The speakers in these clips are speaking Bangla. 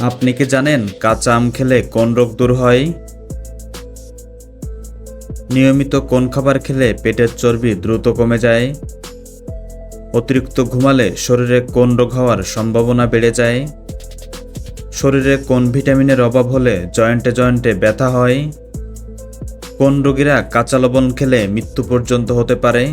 আপনি কি জানেন কাঁচা আম খেলে কোন রোগ দূর হয়? নিয়মিত কোন খাবার খেলে পেটের চর্বি দ্রুত কমে যায়? অতিরিক্ত ঘুমালে শরীরে কোন রোগ হওয়ার সম্ভাবনা বেড়ে যায়? শরীরে কোন ভিটামিনের অভাব হলে জয়েন্টে জয়েন্টে ব্যথা হয়? কোন রোগীরা কাঁচা লবণ খেলে মৃত্যু পর্যন্ত হতে পারে?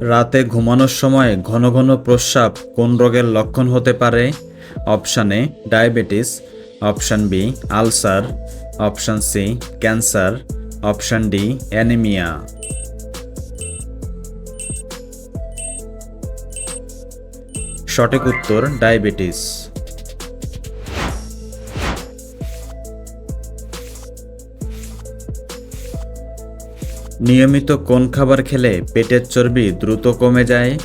রাতে ঘুমানোর সময় ঘন ঘন প্রস্রাব কোন রোগের লক্ষণ হতে পারে? Option A, diabetes, option B, ulcer, option C, cancer, option D, anaemia. সঠিক উত্তর, ডায়াবেটিস। নিয়মিত কোন খাবার খেলে পেটের চর্বি দ্রুত কমে যায়?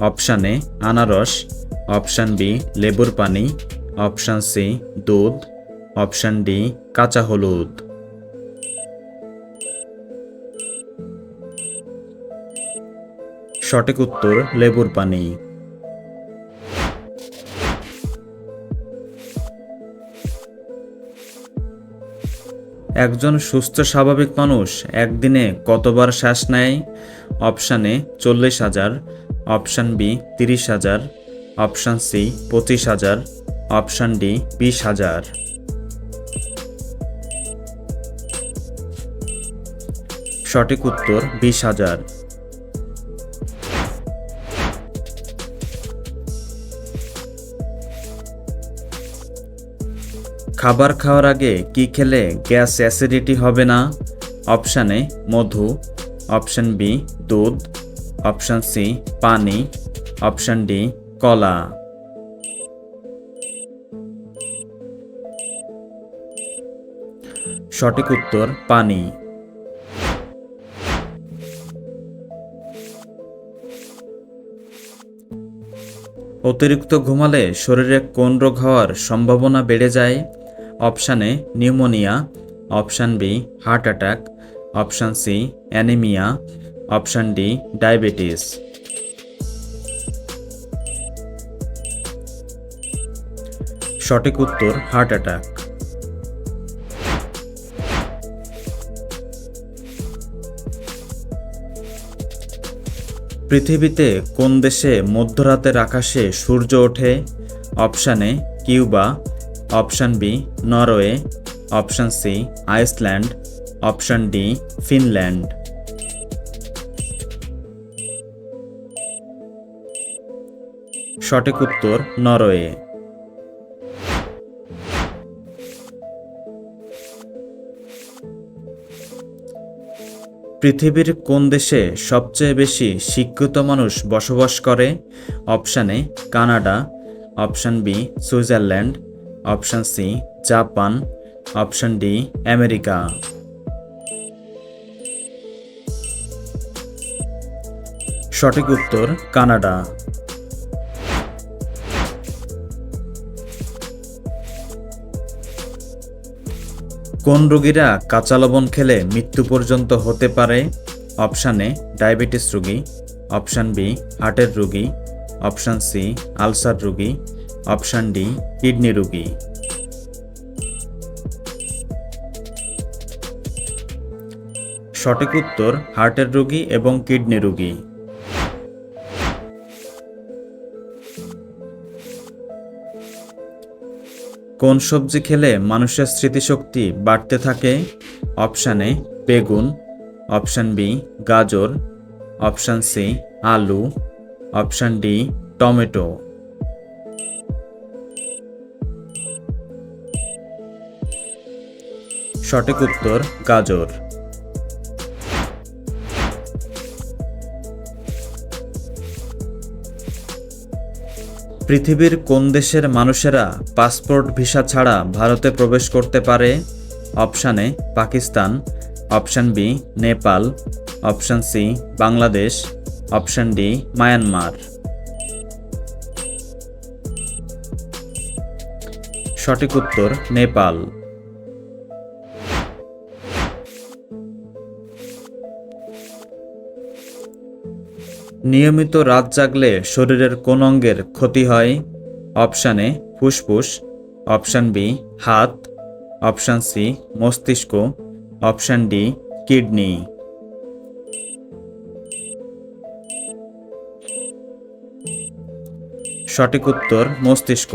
অপশান এ, আনারস। অপশান বি, লেবুর পানি। অপশান সি, দুধ। অপশান ডি, কাঁচা হলুদ। সঠিক উত্তর, লেবুর পানি। একজন সুস্থ স্বাভাবিক মানুষ একদিনে কতবার শ্বাস নেয়? অপশান এ চল্লিশ হাজার, অপশান বি তিরিশ হাজার, অপশান সি পঁচিশ হাজার, অপশান ডি বিশ হাজার। সঠিক উত্তর বিশ হাজার। খাবার খাওয়ার আগে কি খেলে গ্যাস অ্যাসিডিটি হবে না? অপশান এ, মধু। অপশান বি, দুধ। অপশান সি, পানি। অপশান ডি, কলা। সঠিক উত্তর, পানি। অতিরিক্ত ঘুমালে শরীরে কোন রোগ হওয়ার সম্ভাবনা বেড়ে যায়? Option A pneumonia, option B heart attack, option C anaemia, option D diabetes. সঠিক উত্তর হার্ট অ্যাটাক। পৃথিবীতে কোন দেশে মধ্যরাতের আকাশে সূর্য ওঠে? Option A Cuba option B, Norway, option C, Iceland, option D, Finland. সঠিক উত্তর, নরওয়ে। পৃথিবীর কোন দেশে সবচেয়ে বেশি শিক্ষিত মানুষ বসবাস করে? Option Canada, option B, Switzerland option C, Japan. Option D, America. সঠিক উত্তর, কানাডা। কোন রোগীরা কাঁচা লবণ খেলে মৃত্যু পর্যন্ত হতে পারে? অপশান এ, ডায়াবেটিস রোগী। অপশান বি, হার্টের রোগী। অপশান সি, আলসার রোগী। অপশান ডি, কিডনি রোগী। সঠিক উত্তর, হার্টের রোগী এবং কিডনি রোগী। কোন সবজি খেলে মানুষের স্মৃতিশক্তি বাড়তে থাকে? অপশান এ, বেগুন। অপশান বি, গাজর। অপশান সি, আলু। Option D, tomato. সঠিক উত্তর, গাজর। পৃথিবীর কোন দেশের মানুষেরা পাসপোর্ট ভিসা ছাড়া ভারতে প্রবেশ করতে পারে? Option A, Pakistan. Option B, Nepal. Option C, Bangladesh. Option D, Myanmar. সঠিক উত্তর, নেপাল। নিয়মিত রাত জাগলে শরীরের কোন অঙ্গের ক্ষতি হয়? অপশান ফুসফুস, অপশান বি, হাত, অপশান সি, মস্তিষ্ক, অপশান ডি, কিডনি। সঠিক উত্তর, মস্তিষ্ক।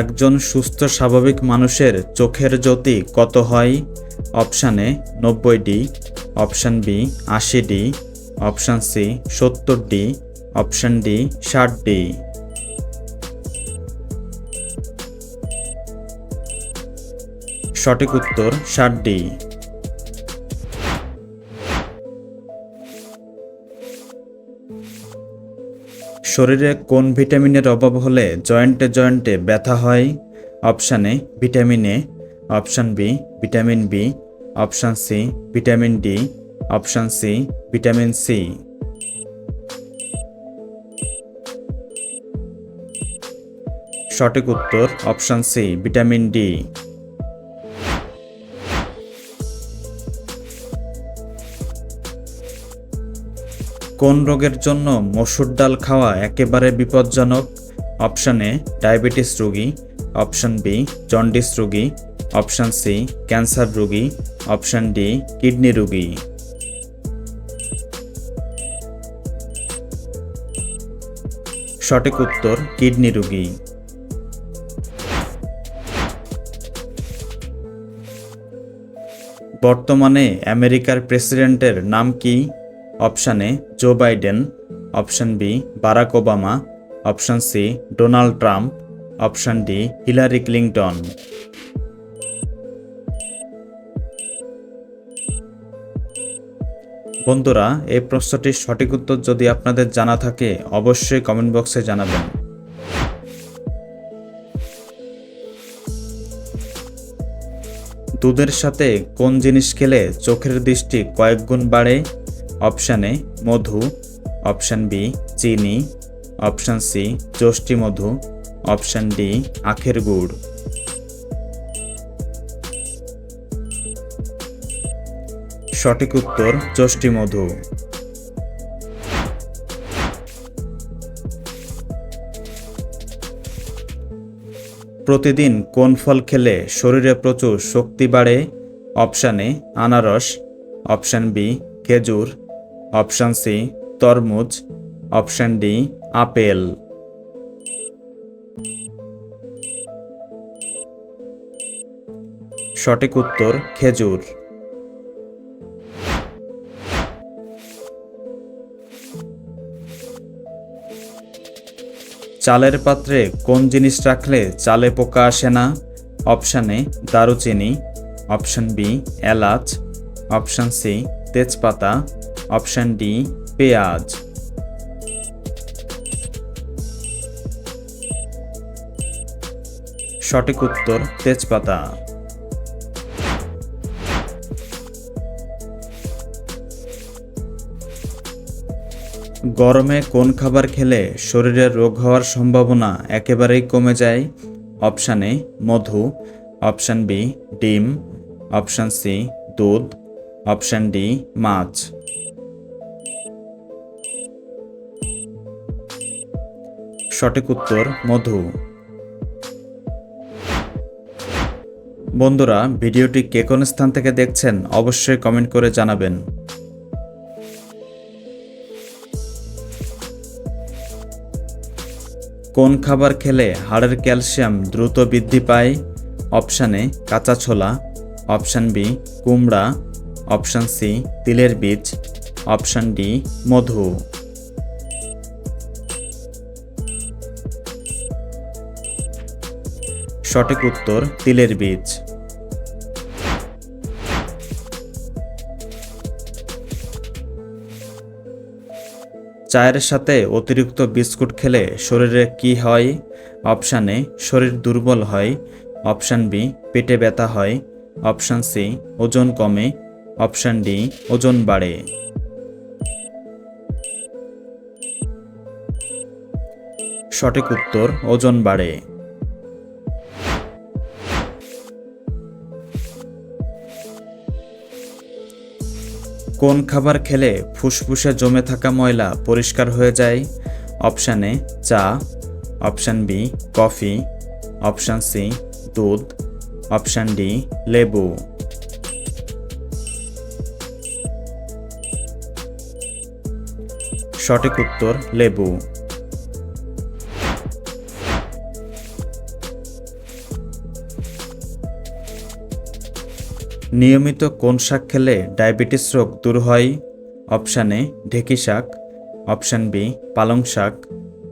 একজন সুস্থ স্বাভাবিক মানুষের চোখের জ্যোতি কত হয়? অপশান এ নব্বই ডি, অপশান বি আশি ডি, অপশান সি সত্তর ডি, অপশান ডি ষাট ডি। সঠিক উত্তর ষাট ডি। শরীরে কোন ভিটামিনের অভাব হলে জয়েন্টে জয়েন্টে ব্যথা হয়? Option A, vitamin A. Option B, vitamin B. Option C, vitamin D. Option C, vitamin C. সঠিক উত্তর অপশান সি, ভিটামিন ডি। কোন রোগের জন্য মসুর ডাল খাওয়া একেবারে বিপজ্জনক? অপশান এ, ডায়াবেটিস রোগী। অপশান বি, জন্ডিস রোগী। অপশান সি, ক্যান্সার রোগী। অপশান ডি, কিডনি রোগী। সঠিক উত্তর, কিডনি রোগী। বর্তমানে আমেরিকার প্রেসিডেন্টের নাম কি? Option A, Joe Biden, option B, Barack Obama, option C, Donald Trump, option D, Hillary Clinton বন্ধুরা, এই প্রশ্নটির সঠিক উত্তর যদি আপনাদের জানা থাকে, অবশ্যই কমেন্ট বক্সে জানাবেন। দুধের সাথে কোন জিনিস খেলে চোখের দৃষ্টি কয়েক গুণ বাড়ে? অপশান এ মধু, অপশান বি চিনি, অপশান সি যষ্টি মধু, অপশান ডি আখের গুড়। সঠিক উত্তর যষ্টি মধু। প্রতিদিন কোন ফল খেলে শরীরে প্রচুর শক্তি বাড়ে? অপশান এ আনারস, অপশান বি খেজুর অপশান সি, তরমুজ। Option D, apple. সঠিক উত্তর, খেজুর। চালের পাত্রে কোন জিনিস রাখলে চালে পোকা আসে না? অপশান এ, দারুচিনি। অপশান বি, এলাচ। অপশান সি, তেজপাতা। অপশান ডি, পেঁয়াজ। সঠিক উত্তর, তেজপাতা। গরমে কোন খাবার খেলে শরীরের রোগ হওয়ার সম্ভাবনা একেবারেই কমে যায়? অপশান এ, মধু। অপশান বি, ডিম। অপশান সি, দুধ। অপশান ডি, মাছ। সঠিক উত্তর মধু। বন্ধুরা, ভিডিওটি কে কোন স্থান থেকে দেখছেন অবশ্যই কমেন্ট করে জানাবেন। কোন খাবার খেলে হাড়ের ক্যালসিয়াম দ্রুত বৃদ্ধি পায়? অপশানে কাঁচা ছোলা। অপশান বি, কুমড়া। অপশান সি, তিলের বীজ। অপশান ডি, মধু। সঠিক উত্তর তিলের বীজ। চায়ের সাথে অতিরিক্ত বিস্কুট খেলে শরীরে কি হয়? অপশান এ, শরীর দুর্বল হয়। অপশান বি, পেটে ব্যথা হয়। অপশান সি, ওজন কমে। অপশান ডি, ওজন বাড়ে। সঠিক উত্তর, ওজন বাড়ে। কোন খাবার খেলে ফুসফুসে জমে থাকা ময়লা পরিষ্কার হয়ে যায়? অপশান এ, চা। Option B, coffee. Option C, দুধ। অপশান ডি, লেবু। সঠিক উত্তর, লেবু। নিয়মিত কোন শাক খেলে ডায়াবেটিস রোগ দূর হয়? অপশান এ, ঢেকি শাক। অপশান বি, পালং শাক।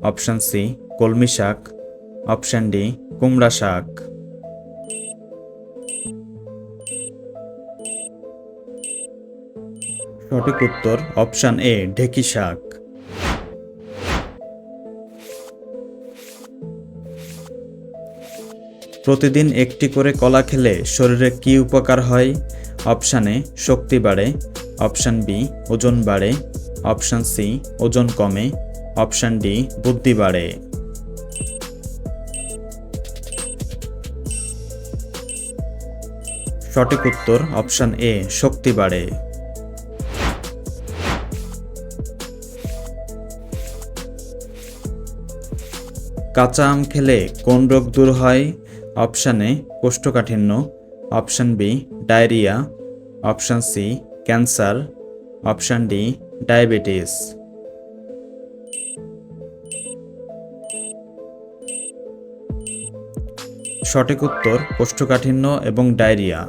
অপশান সি, কলমি শাক। অপশান ডি, কুমড়া শাক। সঠিক উত্তর অপশান এ, ঢেকি শাক। প্রতিদিন একটি করে কলা খেলে শরীরে কি উপকার হয়? অপশান এ, শক্তি বাড়ে। অপশান বি, ওজন বাড়ে। অপশান সি, ওজন কমে। অপশান ডি, বুদ্ধি বাড়ে। সঠিক উত্তর, অপশান এ, শক্তি বাড়ে। কাঁচা আম খেলে কোন রোগ দূর হয়? অপশান এ কোষ্ঠকাঠিন্য, option B diarrhoea, option C cancer, option D diabetes. সঠিক উত্তর কোষ্ঠকাঠিন্য এবং ডায়রিয়া।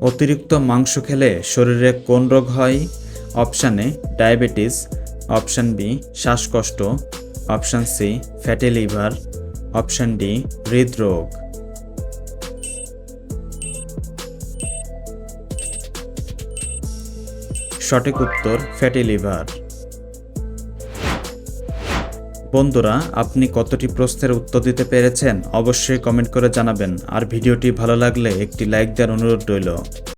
অতিরিক্ত মাংস খেলে শরীরে কোন রোগ হয়? Option A, diabetes, option B, শ্বাসকষ্ট, option C, fatty liver, option D, হৃদরোগ। সঠিক উত্তর, ফ্যাটি লিভার। বন্ধুরা, আপনি কতটি প্রশ্নের উত্তর দিতে পেরেছেন? অবশ্যই কমেন্ট করে জানাবেন। আর ভিডিওটি ভালো লাগলে একটি লাইক দেওয়ার অনুরোধ রইল।